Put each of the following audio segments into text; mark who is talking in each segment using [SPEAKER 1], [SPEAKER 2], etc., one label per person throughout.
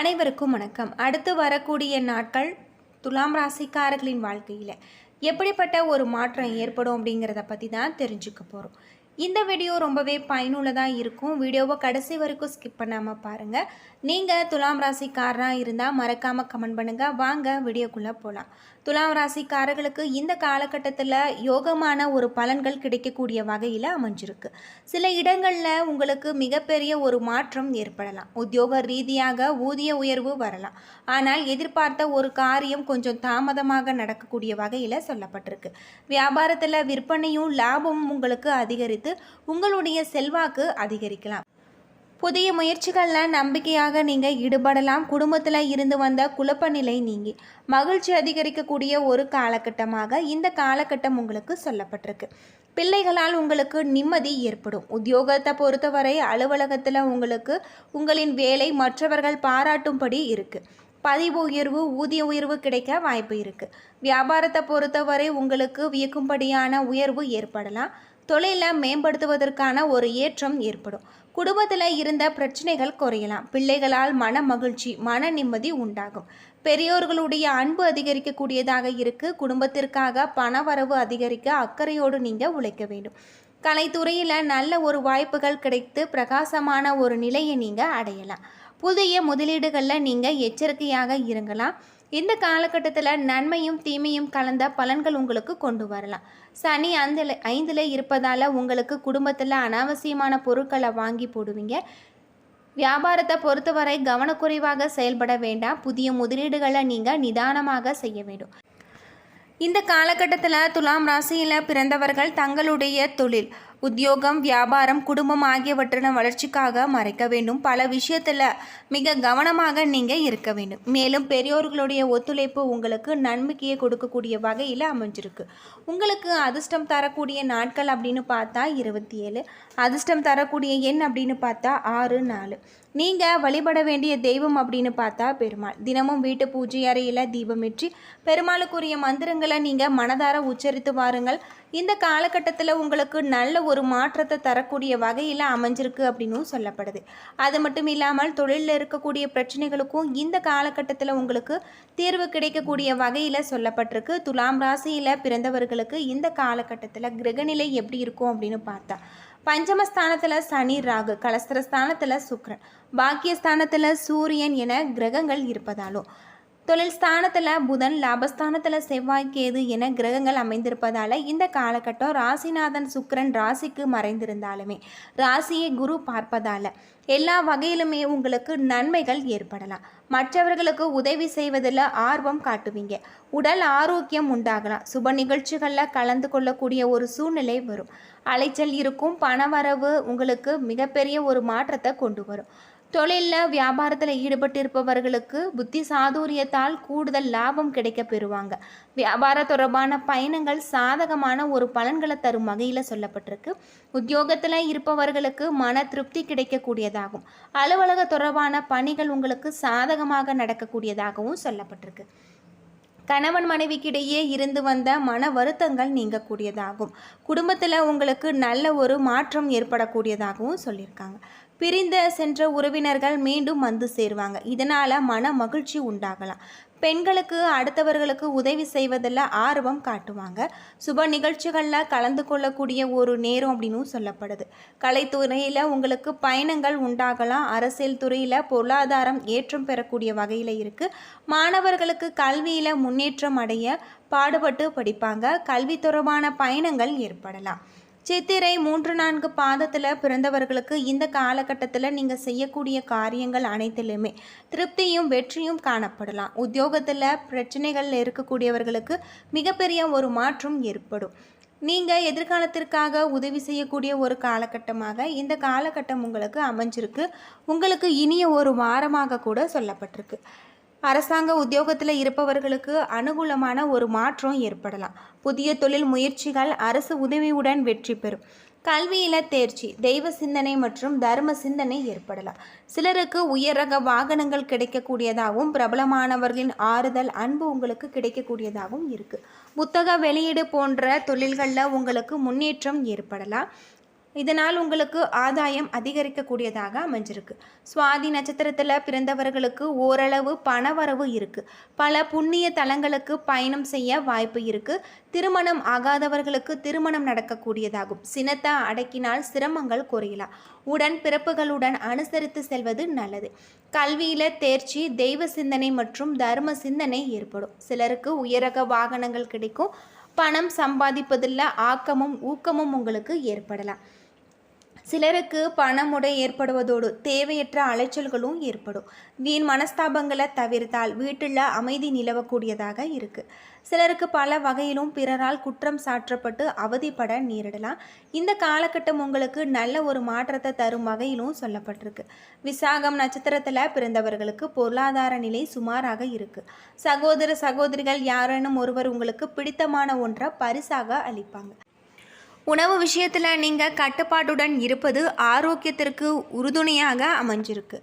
[SPEAKER 1] அனைவருக்கும் வணக்கம். அடுத்து வரக்கூடிய நாட்கள் துலாம் ராசிக்காரர்களின் வாழ்க்கையில். எப்படிப்பட்ட ஒரு மாற்றம் ஏற்படும் அப்படிங்கிறத பற்றி தான் தெரிஞ்சுக்க போகிறோம் இந்த வீடியோ ரொம்பவே பயனுள்ளதாக இருக்கும். வீடியோவை கடைசி வரைக்கும் ஸ்கிப் பண்ணாமல் பாருங்கள் நீங்கள் துலாம் ராசிக்காரராக இருந்தால் மறக்காமல் கமெண்ட் பண்ணுங்கள் வாங்க வீடியோக்குள்ளே போகலாம் துலாம் ராசிக்காரர்களுக்கு இந்த காலகட்டத்தில் யோகமான ஒரு பலன்கள் கிடைக்கக்கூடிய வகையில் அமைஞ்சிருக்கு. சில இடங்களில் உங்களுக்கு மிகப்பெரிய ஒரு மாற்றம் ஏற்படலாம். உத்தியோக ரீதியாக ஊதிய உயர்வு வரலாம். ஆனால் எதிர்பார்த்த ஒரு காரியம் கொஞ்சம் தாமதமாக நடக்கக்கூடிய வகையில் சொல்லப்பட்டிருக்கு. வியாபாரத்தில் விற்பனையும் லாபமும் உங்களுக்கு அதிகரித்து உங்களுடைய செல்வாக்கு அதிகரிக்கலாம். புதிய முயற்சிகளில் நம்பிக்கையாக நீங்கள் ஈடுபடலாம். குடும்பத்தில் இருந்து வந்த குழப்ப நிலை நீங்கி மகிழ்ச்சி அதிகரிக்கக்கூடிய ஒரு காலகட்டமாக இந்த காலகட்டம் உங்களுக்கு சொல்லப்பட்டிருக்கு. பிள்ளைகளால் உங்களுக்கு நிம்மதி ஏற்படும். உத்தியோகத்தை பொறுத்தவரை அலுவலகத்தில் உங்களுக்கு உங்களின் வேலை மற்றவர்கள் பாராட்டும்படி இருக்குது பதிவு உயர்வு ஊதிய உயர்வு கிடைக்க வாய்ப்பு இருக்குது வியாபாரத்தை பொறுத்தவரை உங்களுக்கு வியக்கும்படியான உயர்வு ஏற்படலாம். தொழிலை மேம்படுத்துவதற்கான ஒரு ஏற்றம் ஏற்படும். குடும்பத்தில் இருந்த பிரச்சனைகள் குறையலாம். பிள்ளைகளால் மன மகிழ்ச்சி மன நிம்மதி உண்டாகும். பெரியோர்களுடைய அன்பு அதிகரிக்கக்கூடியதாக இருக்கு. குடும்பத்திற்காக பணவரவு அதிகரிக்க அக்கறையோடு நீங்கள் உழைக்க வேண்டும். கலைத்துறையில் நல்ல ஒரு வாய்ப்புகள் கிடைத்து பிரகாசமான ஒரு நிலையை நீங்கள் அடையலாம். புதிய முதலீடுகளில் நீங்கள் எச்சரிக்கையாக இருங்கலாம். இந்த காலகட்டத்தில் நன்மையும் தீமையும் கலந்த பலன்கள் உங்களுக்கு கொண்டு வரலாம். சனி அந்த ஐந்தில் இருப்பதால் உங்களுக்கு குடும்பத்தில் அனாவசியமான பொருட்களை வாங்கி போடுவீங்க. வியாபாரத்தை பொறுத்தவரை கவனக்குறைவாக செயல்பட வேண்டாம். புதிய முதலீடுகளை நீங்கள் நிதானமாக செய்ய வேண்டும். இந்த காலகட்டத்தில் துலாம் ராசியில் பிறந்தவர்கள் தங்களுடைய தொழில் உத்தியோகம் வியாபாரம் குடும்பம் ஆகியவற்றின வளர்ச்சிக்காக மறைக்க வேண்டும். பல விஷயத்தில் மிக கவனமாக நீங்கள் இருக்க வேண்டும். மேலும் பெரியோர்களுடைய ஒத்துழைப்பு உங்களுக்கு நன்மைக்கையை கொடுக்கக்கூடிய வகையில் அமைஞ்சிருக்கு. உங்களுக்கு அதிர்ஷ்டம் தரக்கூடிய நாட்கள் அப்படின்னு பார்த்தா இருபத்தி ஏழு அதிர்ஷ்டம் தரக்கூடிய எண் அப்படின்னு பார்த்தா ஆறு நாலு. நீங்கள் வழிபட வேண்டிய தெய்வம் அப்படின்னு பார்த்தா பெருமாள். தினமும் வீட்டு பூஜை அறையில் தீபமேற்றி பெருமாளுக்குரிய மந்திரங்களை நீங்கள் மனதார உச்சரித்து வாருங்கள். இந்த காலகட்டத்தில் உங்களுக்கு நல்ல ஒரு மாற்றத்தை தரக்கூடிய வகையில் அமைஞ்சிருக்கு அப்படின்னும் சொல்லப்படுது. அது மட்டும் இல்லாமல் தொழிலில் இருக்கக்கூடிய பிரச்சனைகளுக்கும் இந்த காலகட்டத்தில் உங்களுக்கு தீர்வு கிடைக்கக்கூடிய வகையில் சொல்லப்பட்டிருக்கு. துலாம் ராசியில் பிறந்தவர்களுக்கு இந்த காலகட்டத்தில் கிரகநிலை எப்படி இருக்கும் அப்படின்னு பார்த்தா பஞ்சமஸ்தானத்தில் சனி ராகு கலஸ்திரஸ்தானத்தில் சுக்ரன் பாக்கியஸ்தானத்தில் சூரியன் என கிரகங்கள் இருப்பதாலும் தொழில் ஸ்தானத்தில் புதன் லாபஸ்தானத்தில் செவ்வாய் கேது என கிரகங்கள் அமைந்திருப்பதால் இந்த காலகட்டம் ராசிநாதன் சுக்கிரன் ராசிக்கு மறைந்திருந்தாலுமே ராசியை குரு பார்ப்பதால் எல்லா வகையிலுமே உங்களுக்கு நன்மைகள் ஏற்படலாம். மற்றவர்களுக்கு உதவி செய்வதில் ஆர்வம் காட்டுவீங்க. உடல் ஆரோக்கியம் உண்டாகலாம். சுப நிகழ்ச்சிகளில் கலந்து கொள்ளக்கூடிய ஒரு சூழ்நிலை வரும். அலைச்சல் இருக்கும். பணவரவு உங்களுக்கு மிகப்பெரிய ஒரு மாற்றத்தை கொண்டு வரும். தொழிலில் வியாபாரத்தில் ஈடுபட்டிருப்பவர்களுக்கு புத்தி சாதுரியத்தால் கூடுதல் லாபம் கிடைக்க பெறுவாங்க. வியாபார தொடர்பான பயணங்கள் சாதகமான ஒரு பலன்களை தரும் வகையில் சொல்லப்பட்டிருக்கு. உத்தியோகத்தில் இருப்பவர்களுக்கு மன திருப்தி கிடைக்கக்கூடியதாகும். அலுவலக தொடர்பான பணிகள் உங்களுக்கு சாதகமாக நடக்கக்கூடியதாகவும் சொல்லப்பட்டிருக்கு. கணவன் மனைவிக்கிடையே இருந்து வந்த மன வருத்தங்கள் நீங்கக்கூடியதாகும். குடும்பத்தில் உங்களுக்கு நல்ல ஒரு மாற்றம் ஏற்படக்கூடியதாகவும் சொல்லியிருக்காங்க. பிரிந்த சென்ற உறவினர்கள் மீண்டும் வந்து சேருவாங்க. இதனால் மன மகிழ்ச்சி உண்டாகலாம். பெண்களுக்கு அடுத்தவர்களுக்கு உதவி செய்வதில் ஆர்வம் காட்டுவாங்க. சுப நிகழ்ச்சிகளில் கலந்து கொள்ளக்கூடிய ஒரு நேரம் அப்படின்னு சொல்லப்படுது. கலைத்துறையில் உங்களுக்கு பயணங்கள் உண்டாகலாம். அரசியல் துறையில் பொருளாதாரம் ஏற்றம் பெறக்கூடிய வகையில் இருக்குது மாணவர்களுக்கு கல்வியில் முன்னேற்றம் அடைய பாடுபட்டு படிப்பாங்க. கல்வி தொடர்பான பயணங்கள் ஏற்படலாம். சித்திரை மூன்று நான்கு பாதத்தில் பிறந்தவர்களுக்கு இந்த காலகட்டத்தில் நீங்கள் செய்யக்கூடிய காரியங்கள் அனைத்திலுமே திருப்தியும் வெற்றியும் காணப்படலாம். உத்தியோகத்தில் பிரச்சனைகள் இருக்கக்கூடியவர்களுக்கு மிகப்பெரிய ஒரு மாற்றம் ஏற்படும். நீங்கள் எதிர்காலத்திற்காக உதவி செய்யக்கூடிய ஒரு காலகட்டமாக இந்த காலகட்டம் உங்களுக்கு அமைஞ்சிருக்கு. உங்களுக்கு இனிய ஒரு வாரமாக கூட சொல்லப்பட்டிருக்கு. அரசாங்க உத்தியோகத்தில் இருப்பவர்களுக்கு அனுகூலமான ஒரு மாற்றம் ஏற்படலாம். புதிய தொழில் முயற்சிகள் அரசு உதவியுடன் வெற்றி பெறும். கல்வியில் தேர்ச்சி தெய்வ சிந்தனை மற்றும் தர்ம சிந்தனை ஏற்படலாம். சிலருக்கு உயர் ரக வாகனங்கள் கிடைக்கக்கூடியதாகவும் பிரபலமானவர்களின் ஆறுதல் அன்பு உங்களுக்கு கிடைக்கக்கூடியதாகவும் இருக்குது புத்தக வெளியீடு போன்ற தொழில்களில் உங்களுக்கு முன்னேற்றம் ஏற்படலாம். இதனால் உங்களுக்கு ஆதாயம் அதிகரிக்கக்கூடியதாக அமைஞ்சிருக்கு. சுவாதி நட்சத்திரத்தில் பிறந்தவர்களுக்கு ஓரளவு பணவரவு இருக்குது பல புண்ணிய தலங்களுக்கு பயணம் செய்ய வாய்ப்பு இருக்குது திருமணம் ஆகாதவர்களுக்கு திருமணம் நடக்கக்கூடியதாகும். சினத்தை அடக்கினால் சிரமங்கள் குறையலாம். உடன் பிறப்புகளுடன் அனுசரித்து செல்வது நல்லது. கல்வியில் தேர்ச்சி தெய்வ சிந்தனை மற்றும் தர்ம சிந்தனை ஏற்படும். சிலருக்கு உயரக வாகனங்கள் கிடைக்கும். பணம் சம்பாதிப்பதில் ஆக்கமும் ஊக்கமும் உங்களுக்கு ஏற்படலாம். சிலருக்கு பணமுடை ஏற்படுவதோடு தேவையற்ற அலைச்சல்களும் ஏற்படும். வீண் மனஸ்தாபங்களை தவிர்த்தால் வீட்டில் அமைதி நிலவக்கூடியதாக இருக்குது சிலருக்கு பல வகையிலும் பிறரால் குற்றம் சாற்றப்பட்டு அவதிப்பட நேரிடலாம். இந்த காலகட்டம் உங்களுக்கு நல்ல ஒரு மாற்றத்தை தரும் வகையிலும் சொல்லப்பட்டிருக்கு. விசாகம் நட்சத்திரத்தில் பிறந்தவர்களுக்கு பொருளாதார நிலை சுமாராக இருக்குது சகோதர சகோதரிகள் யாரேனும் ஒருவர் உங்களுக்கு பிடித்தமான ஒன்றை பரிசாக அளிப்பாங்க. உணவு விஷயத்தில் நீங்கள் கட்டுப்பாட்டுடன் இருப்பது ஆரோக்கியத்திற்கு உறுதுணையாக அமைஞ்சிருக்கு.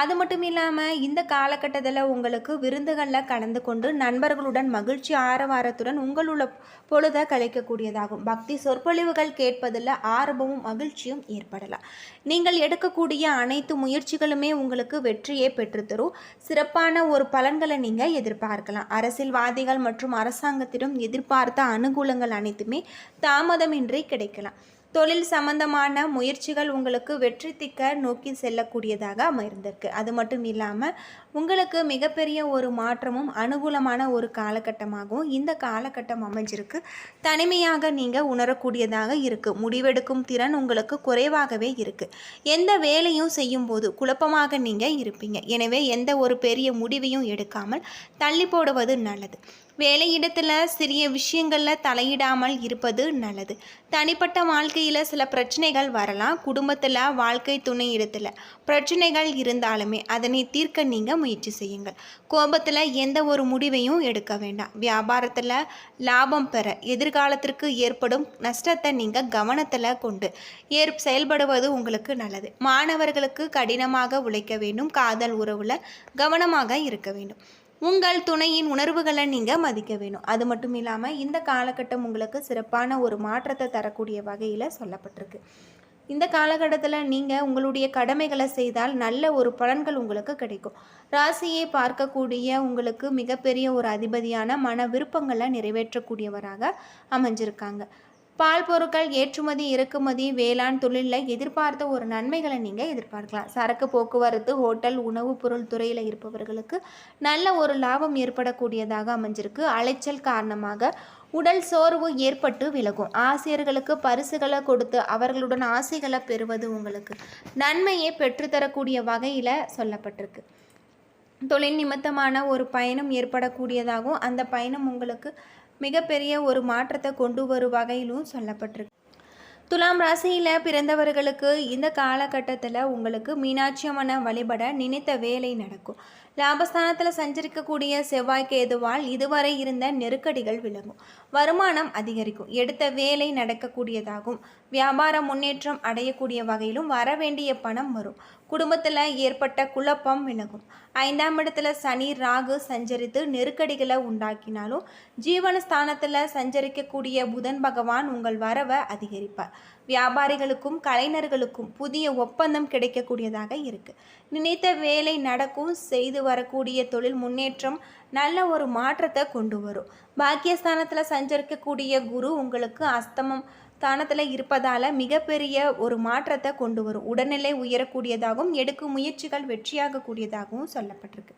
[SPEAKER 1] அது மட்டும் இல்லாமல் இந்த காலகட்டத்தில் உங்களுக்கு விருந்துகளில் கலந்து கொண்டு நண்பர்களுடன் மகிழ்ச்சி ஆரவாரத்துடன் உங்களுள்ள பொழுதை கழிக்கக்கூடியதாகும். பக்தி சொற்பொழிவுகள் கேட்பதில் ஆர்வமும் மகிழ்ச்சியும் ஏற்படலாம். நீங்கள் எடுக்கக்கூடிய அனைத்து முயற்சிகளுமே உங்களுக்கு வெற்றியை பெற்றுத்தரும். சிறப்பான ஒரு பலன்களை நீங்கள் எதிர்பார்க்கலாம். அரசியல்வாதிகள் மற்றும் அரசாங்கத்திடம் எதிர்பார்த்த அனுகூலங்கள் அனைத்துமே தாமதமின்றி கிடைக்கலாம். தொழில் சம்பந்தமான முயற்சிகள் உங்களுக்கு வெற்றி திக்க நோக்கி செல்லக்கூடியதாக அமைந்திருக்கு. அது மட்டும் இல்லாமல் உங்களுக்கு மிகப்பெரிய ஒரு மாற்றமும் அனுகூலமான ஒரு காலகட்டமாகவும் இந்த காலகட்டம் அமைஞ்சிருக்கு. தனிமையாக நீங்கள் உணரக்கூடியதாக இருக்குது முடிவெடுக்கும் திறன் உங்களுக்கு குறைவாகவே இருக்குது எந்த வேலையும் செய்யும்போது குழப்பமாக நீங்கள் இருப்பீங்க. எனவே எந்த ஒரு பெரிய முடிவையும் எடுக்காமல் தள்ளி போடுவது நல்லது. வேலையிடத்தில் சிறிய விஷயங்களில் தலையிடாமல் இருப்பது நல்லது. தனிப்பட்ட வாழ்க்கையில் சில பிரச்சனைகள் வரலாம். குடும்பத்தில் வாழ்க்கை துணை இடத்துல பிரச்சனைகள் இருந்தாலுமே அதனை தீர்க்க நீங்கள் முயற்சி செய்யுங்கள். கோபத்தில் எந்த ஒரு முடிவையும் எடுக்க வேண்டாம். வியாபாரத்தில் லாபம் பெற எதிர்காலத்திற்கு ஏற்படும் நஷ்டத்தை நீங்கள் கவனத்தில் கொண்டு ஏற் செயல்படுவது உங்களுக்கு நல்லது. மாணவர்களுக்கு கடினமாக உழைக்க வேண்டும். காதல் உறவில் கவனமாக இருக்க வேண்டும். உங்கள் துணையின் உணர்வுகளை நீங்கள் மதிக்க வேணும். அது மட்டும் இல்லாமல் இந்த காலகட்டம் உங்களுக்கு சிறப்பான ஒரு மாற்றத்தை தரக்கூடிய வகையில் சொல்லப்பட்டிருக்கு. இந்த காலகட்டத்தில் நீங்கள் உங்களுடைய கடமைகளை செய்தால் நல்ல ஒரு பலன்கள் உங்களுக்கு கிடைக்கும். ராசியை பார்க்கக்கூடிய உங்களுக்கு மிகப்பெரிய ஒரு அதிபதியான மன விருப்பங்களை நிறைவேற்றக்கூடியவராக அமைஞ்சிருக்காங்க. பால் பொருட்கள் ஏற்றுமதி இறக்குமதி வேளாண் தொழிலில் எதிர்பார்த்த ஒரு நன்மைகளை நீங்கள் எதிர்பார்க்கலாம். சரக்கு போக்குவரத்து ஹோட்டல் உணவுப் பொருள் துறையில் இருப்பவர்களுக்கு நல்ல ஒரு லாபம் ஏற்படக்கூடியதாக அமைஞ்சிருக்கு. அலைச்சல் காரணமாக உடல் சோர்வு ஏற்பட்டு விலகும். ஆசிரியர்களுக்கு பரிசுகளை கொடுத்து அவர்களுடன் ஆசைகளை பெறுவது உங்களுக்கு நன்மையை பெற்றுத்தரக்கூடிய வகையில் சொல்லப்பட்டிருக்கு. தொழில் நிமித்தமான ஒரு பயணம் ஏற்படக்கூடியதாகவும் அந்த பயணம் உங்களுக்கு மிகப்பெரிய ஒரு மாற்றத்தை கொண்டு வரும் வகையிலும் சொல்லப்பட்டிருக்கு. துலாம் ராசியில் பிறந்தவர்களுக்கு இந்த காலகட்டத்தில் உங்களுக்கு மீனாட்சி அம்மனை வழிபட நினைத்த வேலை நடக்கும். லாபஸ்தானத்தில் சஞ்சரிக்கக்கூடிய செவ்வாய்க்கு எதுவால் இதுவரை இருந்த நெருக்கடிகள் விலகும். வருமானம் அதிகரிக்கும். எடுத்த வேலை நடக்கக்கூடியதாகும். வியாபார முன்னேற்றம் அடையக்கூடிய வகையிலும் வர வேண்டிய பணம் வரும். குடும்பத்தில் ஏற்பட்ட குழப்பம் விலகும். ஐந்தாம் இடத்துல சனி ராகு சஞ்சரித்து நெருக்கடிகளை உண்டாக்கினாலும் ஜீவனஸ்தானத்தில் சஞ்சரிக்கக்கூடிய புதன் பகவான் உங்கள் வரவை அதிகரிப்பார். வியாபாரிகளுக்கும் கலைஞர்களுக்கும் புதிய ஒப்பந்தம் கிடைக்கக்கூடியதாக இருக்குது நினைத்த வேலை நடக்கும் செய்து வரக்கூடிய தொழில் முன்னேற்றம் நல்ல ஒரு மாற்றத்தை கொண்டு வரும். பாக்கியஸ்தானத்தில் சஞ்சரிக்கக்கூடிய குரு உங்களுக்கு அஸ்தமம் ஸ்தானத்தில் இருப்பதால் மிகப்பெரிய ஒரு மாற்றத்தை கொண்டு வரும். உடல்நிலை உயரக்கூடியதாகவும் எடுக்கும் முயற்சிகள் வெற்றியாகக்கூடியதாகவும் சொல்லப்பட்டிருக்கு.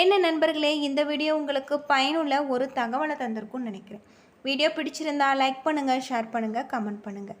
[SPEAKER 1] என்ன நண்பர்களே இந்த வீடியோ உங்களுக்கு பயனுள்ள ஒரு தகவலை தந்திருக்கும்னு நினைக்கிறேன். வீடியோ பிடிச்சிருந்தா லைக் பண்ணுங்கள் ஷேர் பண்ணுங்கள் கமெண்ட் பண்ணுங்கள்